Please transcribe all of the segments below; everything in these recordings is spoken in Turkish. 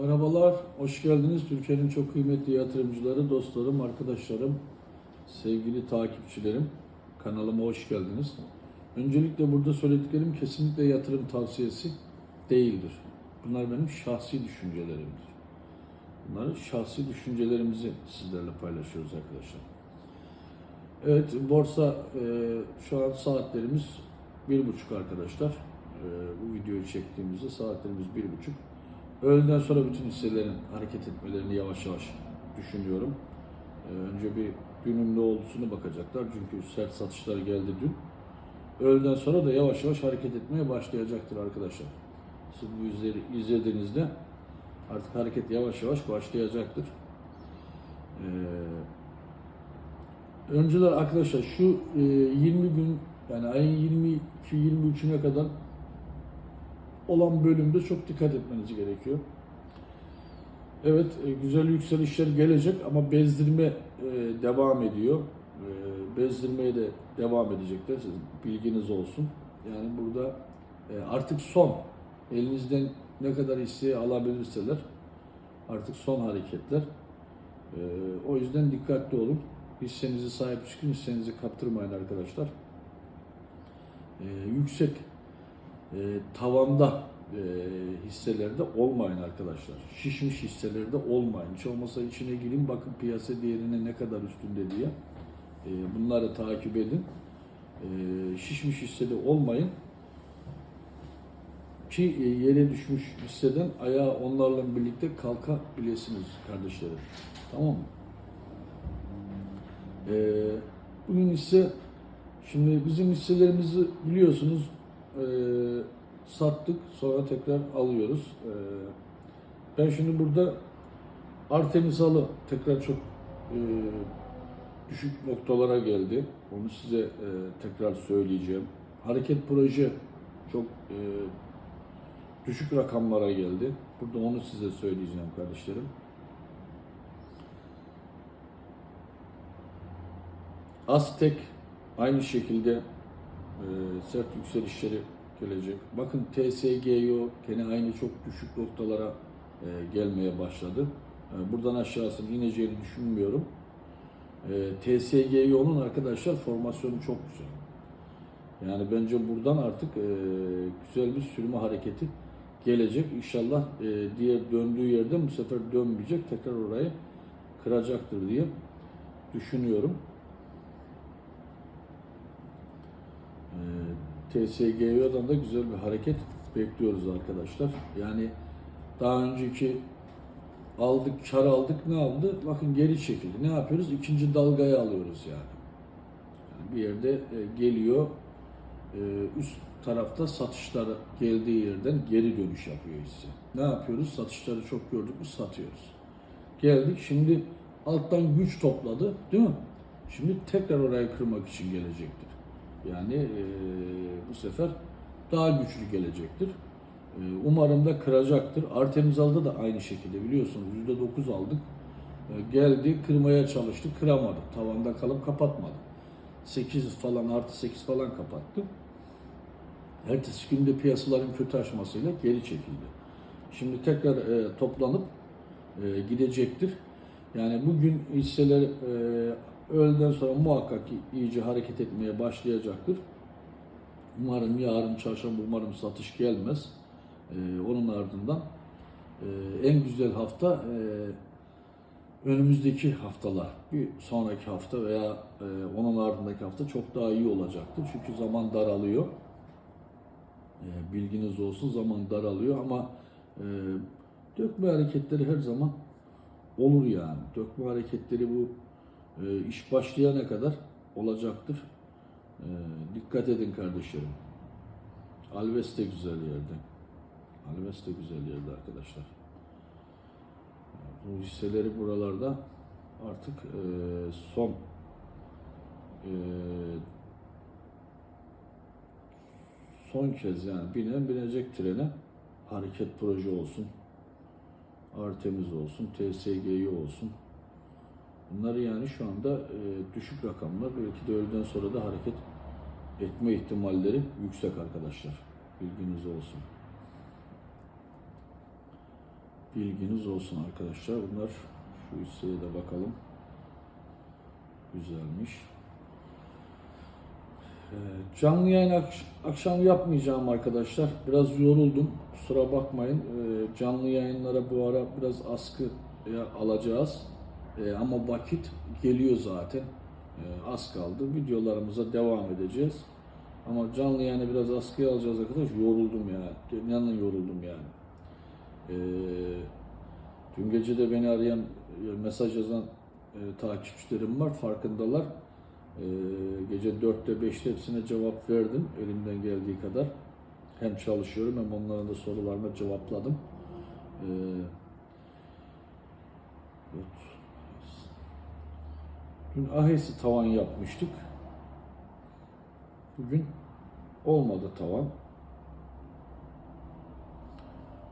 Merhabalar, hoş geldiniz. Türkiye'nin çok kıymetli yatırımcıları, dostlarım, arkadaşlarım, sevgili takipçilerim. Kanalıma hoş geldiniz. Öncelikle burada söylediklerim kesinlikle yatırım tavsiyesi değildir. Bunlar benim şahsi düşüncelerimdir. Bunları şahsi düşüncelerimizi sizlerle paylaşıyoruz arkadaşlar. Evet, borsa e, şu an saatlerimiz bir buçuk arkadaşlar. E, bu videoyu çektiğimizde saatlerimiz bir buçuk. Öğleden sonra bütün hisselerin hareket etmelerini yavaş yavaş düşünüyorum. Ee, önce bir günün ne olduğunu bakacaklar çünkü sert satışlar geldi dün. Öğleden sonra da yavaş yavaş hareket etmeye başlayacaktır arkadaşlar. Siz bu izleri izlediğinizde artık hareket yavaş yavaş başlayacaktır. Ee, önceler arkadaşlar şu e, 20 gün yani ayın 22-23'üne kadar olan bölümde çok dikkat etmeniz gerekiyor. Evet, e, güzel yükselişler gelecek ama bezdirme e, devam ediyor. E, bezdirmeye de devam edecekler. Sizin bilginiz olsun. Yani burada artık son. Elinizden ne kadar hisseyi alabilirseler artık son hareketler. O yüzden dikkatli olun. Hissenizi sahip çıkın, hissenizi kaptırmayın arkadaşlar. Yüksek e, tavanda e, hisselerde olmayın arkadaşlar. Şişmiş hisselerde olmayın. Hiç olmasa içine girin bakın piyasa değerine ne kadar üstünde diye. E, bunları takip edin. E, şişmiş hissede olmayın. Ki e, yere düşmüş hisseden ayağa onlarla birlikte kalkabilirsiniz kardeşlerim. Tamam mı? E, bugün ise şimdi bizim hisselerimizi biliyorsunuz e, sattık sonra tekrar alıyoruz. E, ben şimdi burada Artemis Alı tekrar çok e, düşük noktalara geldi. Onu size e, tekrar söyleyeceğim. Hareket proje çok e, düşük rakamlara geldi. Burada onu size söyleyeceğim kardeşlerim. Aztek aynı şekilde sert yükselişleri gelecek. Bakın TSGO gene aynı çok düşük noktalara e, gelmeye başladı. E, buradan aşağısını ineceğini düşünmüyorum. E, TSGO'nun arkadaşlar formasyonu çok güzel. Yani bence buradan artık e, güzel bir sürme hareketi gelecek. İnşallah e, diğer döndüğü yerden bu sefer dönmeyecek. Tekrar orayı kıracaktır diye düşünüyorum. Ee, TSGO'dan da güzel bir hareket bekliyoruz arkadaşlar. Yani daha önceki aldık, kar aldık ne aldı? Bakın geri çekildi. Ne yapıyoruz? İkinci dalgayı alıyoruz yani. yani bir yerde e, geliyor e, üst tarafta satışlar geldiği yerden geri dönüş yapıyor hisse. Ne yapıyoruz? Satışları çok gördük mü satıyoruz. Geldik şimdi alttan güç topladı değil mi? Şimdi tekrar orayı kırmak için gelecektir. Yani e, bu sefer daha güçlü gelecektir. E, umarım da kıracaktır. Artemis Al'da da aynı şekilde biliyorsunuz %9 aldık. E, geldi kırmaya çalıştı kıramadı. Tavanda kalıp kapatmadı. 8 falan artı 8 falan kapattı. Ertesi günde piyasaların kötü aşmasıyla geri çekildi. Şimdi tekrar e, toplanıp e, gidecektir. Yani bugün hisseler e, öğleden sonra muhakkak ki iyice hareket etmeye başlayacaktır. Umarım yarın çarşamba umarım satış gelmez. Ee, onun ardından e, en güzel hafta e, önümüzdeki haftalar. Bir sonraki hafta veya e, onun ardındaki hafta çok daha iyi olacaktır. Çünkü zaman daralıyor. E, bilginiz olsun zaman daralıyor ama e, dökme hareketleri her zaman olur yani. Dökme hareketleri bu e, iş başlayana kadar olacaktır. E, dikkat edin kardeşlerim. Alves de güzel yerde. Alves de güzel yerde arkadaşlar. Bu hisseleri buralarda artık e, son e, son kez yani binen binecek trene hareket proje olsun. Artemiz olsun, TSG'yi olsun. Bunları yani şu anda e, düşük rakamlar. Belki de öğleden sonra da hareket etme ihtimalleri yüksek arkadaşlar. Bilginiz olsun. Bilginiz olsun arkadaşlar. Bunlar şu hisseye de bakalım. Güzelmiş. Ee, Canlı yayın ak- akşam yapmayacağım arkadaşlar. Biraz yoruldum. Kusura bakmayın. Ee, Canlı yayınlara bu ara biraz askıya alacağız. Ee, Ama vakit geliyor zaten. Ee, Az kaldı. Videolarımıza devam edeceğiz. Ama canlı yayını biraz askıya alacağız arkadaş. Yoruldum ya. İnanın yoruldum yani. Ee, dün gece de beni arayan, e, mesaj yazan e, takipçilerim var. Farkındalar. Ee, gece 4'te 5'te hepsine cevap verdim elimden geldiği kadar. Hem çalışıyorum hem onların da sorularına cevapladım. Ee, evet. Dün AHES'i tavan yapmıştık. Bugün olmadı tavan.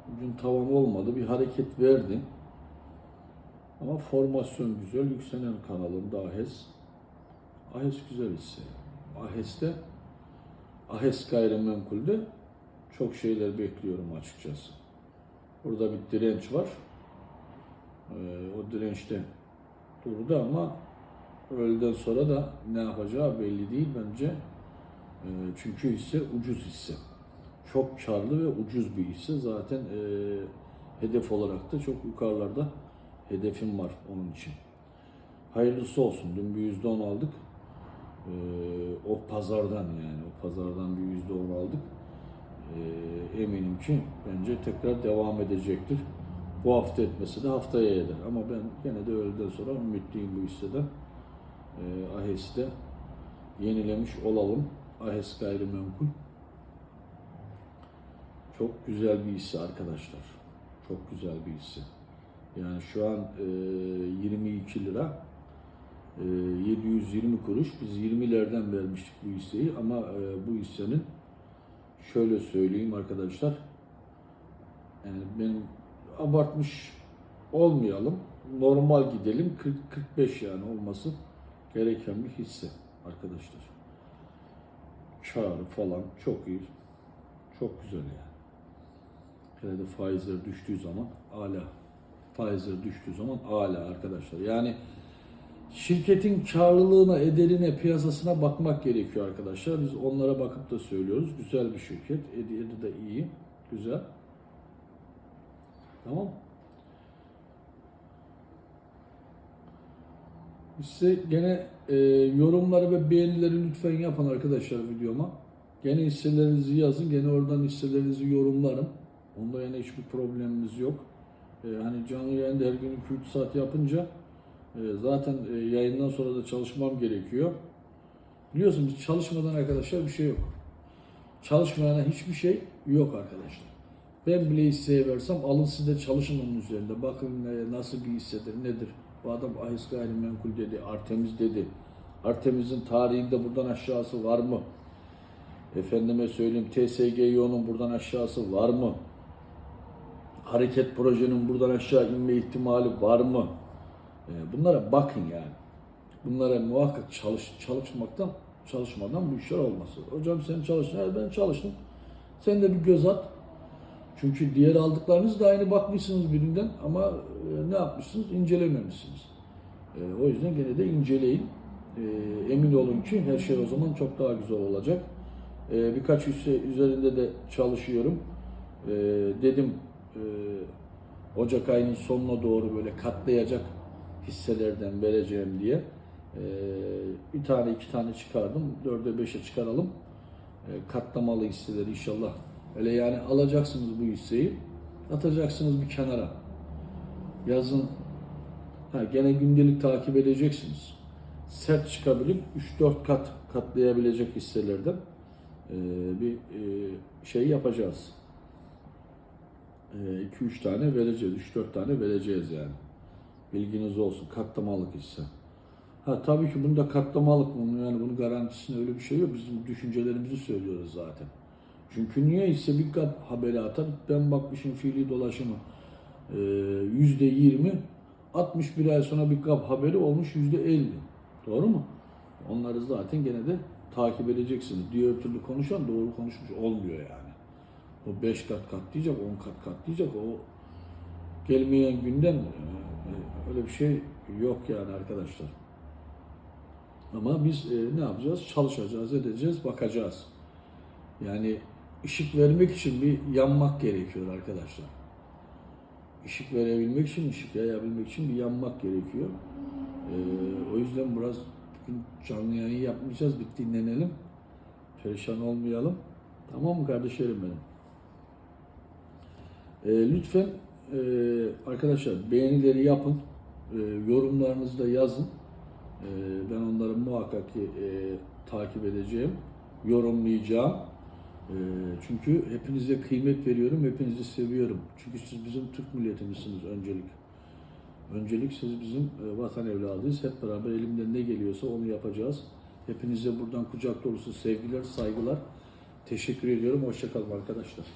Bugün tavan olmadı. Bir hareket verdi. Ama formasyon güzel. Yükselen kanalında AHES. AHES güzel hisse. AHES'te AHES gayrimenkulde çok şeyler bekliyorum açıkçası. Burada bir direnç var. Ee, o dirençte durdu ama öğleden sonra da ne yapacağı belli değil bence. Ee, çünkü hisse ucuz hisse. Çok karlı ve ucuz bir hisse. Zaten e, hedef olarak da çok yukarılarda hedefim var onun için. Hayırlısı olsun. Dün bir yüzde on aldık. Ee, o pazardan yani o pazardan bir yüzde on aldık. Ee, eminim ki bence tekrar devam edecektir. Bu hafta etmesi de haftaya eder. Ama ben gene de öğleden sonra ümitliyim bu hisseden. AHES'i de yenilemiş olalım. AHES gayrimenkul. Çok güzel bir hisse arkadaşlar. Çok güzel bir hisse. Yani şu an e, 22 lira e, 720 kuruş. Biz 20'lerden vermiştik bu hisseyi ama e, bu hissenin şöyle söyleyeyim arkadaşlar. Yani benim abartmış olmayalım. Normal gidelim. 40-45 yani olması gereken bir hisse arkadaşlar. Karı falan çok iyi. Çok güzel yani. Hele de faizler düştüğü zaman ala. Faizler düştüğü zaman ala arkadaşlar. Yani şirketin karlılığına, ederine, piyasasına bakmak gerekiyor arkadaşlar. Biz onlara bakıp da söylüyoruz. Güzel bir şirket. Ederi de iyi. Güzel. Tamam. Size gene e, yorumları ve beğenileri lütfen yapın arkadaşlar videoma. Gene hisselerinizi yazın. Gene oradan hisselerinizi yorumlarım. Onda yine hiçbir problemimiz yok. E, hani canlı yayında her gün 2-3 saat yapınca e, zaten e, yayından sonra da çalışmam gerekiyor. Biliyorsunuz çalışmadan arkadaşlar bir şey yok. Çalışmayana hiçbir şey yok arkadaşlar. Ben bile hisseye versem alın siz de çalışın onun üzerinde. Bakın nasıl bir hissedir, nedir. Bu adam ahis gayrimenkul dedi, Artemis dedi. Artemis'in tarihinde buradan aşağısı var mı? Efendime söyleyeyim TSGYO'nun buradan aşağısı var mı? Hareket projenin buradan aşağı inme ihtimali var mı? Ee, Bunlara bakın yani. Bunlara muhakkak çalış, çalışmaktan, çalışmadan bu işler olmaz. Hocam sen çalıştın, ben çalıştım. Sen de bir göz at. Çünkü diğer aldıklarınız da aynı bakmışsınız birinden ama e, ne yapmışsınız? İncelememişsiniz. E, o yüzden gene de inceleyin. E, emin olun ki her şey o zaman çok daha güzel olacak. Birkaç hisse üzerinde de çalışıyorum. Dedim Ocak ayının sonuna doğru böyle katlayacak hisselerden vereceğim diye. Bir tane iki tane çıkardım. Dörde beşe çıkaralım. Katlamalı hisseleri inşallah. Öyle yani alacaksınız bu hisseyi, atacaksınız bir kenara. Yazın ha, gene gündelik takip edeceksiniz. Sert çıkabilip 3-4 kat katlayabilecek hisselerden e, bir e, şey yapacağız. 2-3 tane vereceğiz, 3-4 tane vereceğiz yani. Bilginiz olsun, katlamalık hisse. Ha tabii ki bunda katlamalık mı? Yani bunun garantisinde öyle bir şey yok. Bizim düşüncelerimizi söylüyoruz zaten. Çünkü niye ise bir kap haberi atar. Ben bakmışım fiili dolaşımı e, yüzde yirmi 61 ay sonra bir kap haberi olmuş yüzde 50. Doğru mu? Onları zaten gene de takip edeceksiniz. Diğer türlü konuşan doğru konuşmuş olmuyor yani. O 5 kat kat diyecek, 10 kat kat diyecek. O gelmeyen günden e, öyle bir şey yok yani arkadaşlar. Ama biz e, ne yapacağız? Çalışacağız, edeceğiz, bakacağız. Yani ışık vermek için bir yanmak gerekiyor arkadaşlar. Işık verebilmek için, ışık yayabilmek için bir yanmak gerekiyor. E, o yüzden biraz bugün canlı yayın yapmayacağız, bir dinlenelim. Perişan olmayalım. Tamam mı kardeşlerim benim? E, lütfen e, arkadaşlar beğenileri yapın. E, yorumlarınızı da yazın. E, ben onları muhakkak ki e, takip edeceğim. Yorumlayacağım. E, çünkü hepinize kıymet veriyorum. Hepinizi seviyorum. Çünkü siz bizim Türk milletimizsiniz öncelik. Öncelik siz bizim e, vatan evladıyız. Hep beraber elimden ne geliyorsa onu yapacağız. Hepinize buradan kucak dolusu sevgiler, saygılar. Teşekkür ediyorum. Hoşçakalın arkadaşlar.